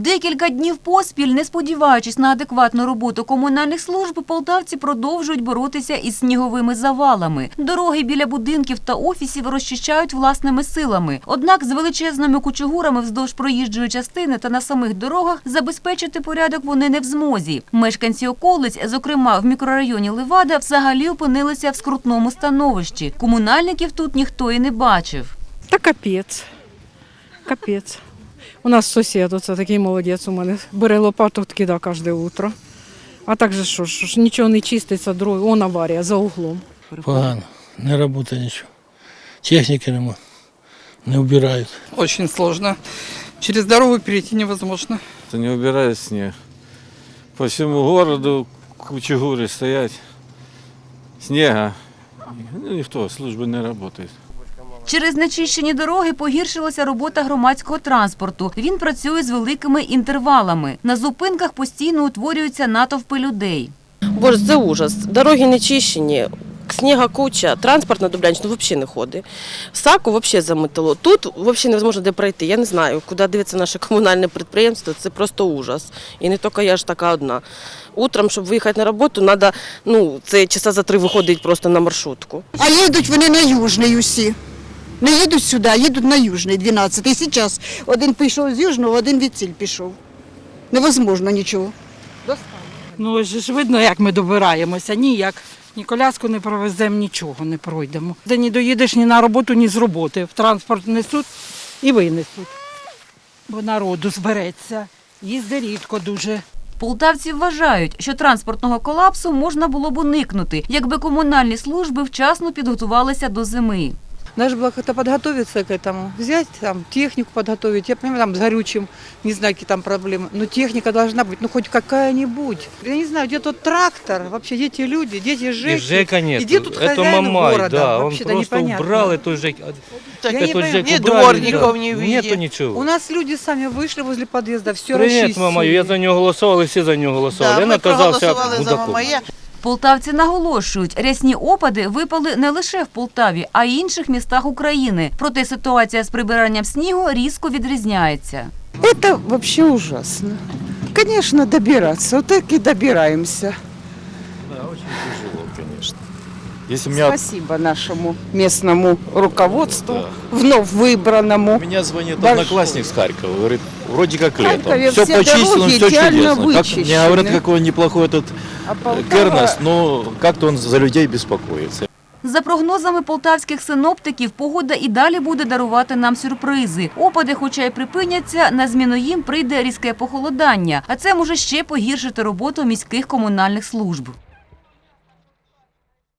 Декілька днів поспіль, не сподіваючись на адекватну роботу комунальних служб, полтавці продовжують боротися із сніговими завалами. Дороги біля будинків та офісів розчищають власними силами. Однак з величезними кучугурами вздовж проїжджої частини та на самих дорогах забезпечити порядок вони не в змозі. Мешканці околиць, зокрема в мікрорайоні Левада, взагалі опинилися в скрутному становищі. Комунальників тут ніхто і не бачив. Та капець. Капець. У нас сусід, оце такий молодець у мене. Бере лопату, кидає кожне утро. А так же що, ж, ж нічого не чиститься, дороги, он аварія за углом. Погано, не працює нічого. Техніки нема, не вбирають. Очень сложно. Через дорогу перейти невозможно. Это не убирает снег. По всему городу кучегуры стоять. Снега. Ну, никто, службы не работает. Через нечищені дороги погіршилася робота громадського транспорту. Він працює з великими інтервалами. На зупинках постійно утворюються натовпи людей. Боже, це ужас. Дороги не чищені, сніга куча, транспорт на Дублянщину взагалі не ходить. Саку взагалі заметило. Тут взагалі невозможно де пройти. Я не знаю, куди дивиться наше комунальне підприємство. Це просто ужас. І не тільки я ж така одна. Утром, щоб виїхати на роботу, треба, ну, це часа за три виходить просто на маршрутку. А їдуть вони на Южний усі. Не їдуть сюди, їдуть на Южний, 12. І зараз один пішов з Южного, один від ціль пішов. Невозможно нічого. Ну ось ж видно, як ми добираємося. Ніяк. Ні коляску не провеземо, нічого не пройдемо. Де не доїдеш ні на роботу, ні з роботи. В транспорт несуть і винесуть. Бо народу збереться. Їзди рідко дуже. Полтавці вважають, що транспортного колапсу можна було б уникнути, якби комунальні служби вчасно підготувалися до зими. Надо же было как-то подготовиться к этому. Взять там технику подготовить. Я понимаю, там с горючим, не знаю, какие там проблемы. Но техника должна быть, ну хоть какая-нибудь. Я не знаю, где тот трактор, вообще где те люди, где те Жеки. И Жека нет. И где тут это хозяин Мамай, города? да, он Вообще-то просто непонятно. убрал эту Жек. Я не эту понимаю, Жек ни убрали, дворников да. не Нету видит. ничего. У нас люди сами вышли возле подъезда, все Привіт, мама, я за нього голосував, і всі за нього голосували. Да, Він ми оказався проголосували за мудаком. Мамая. Полтавці наголошують, рясні опади випали не лише в Полтаві, а й інших містах України. Проте ситуація з прибиранням снігу різко відрізняється. Це взагалі ужасно. Звісно, добиратися. Отак і и Если меня, Спасибо нашему местному руководству, Да. вновь выбранному. меня звонит Большой. одноклассник с Харькова, говорит, вроде как В Харькове летом. Все все почистил, дороги все идеально чудесно. Как, мне вычищены. говорят, какой неплохой этот А Полтава- Кернес, но как-то он за людей беспокоится. За прогнозами полтавських синоптиків, погода і далі буде дарувати нам сюрпризи. Опади, хоча й припиняться, на зміну їм прийде різке похолодання, а це може ще погіршити роботу міських комунальних служб.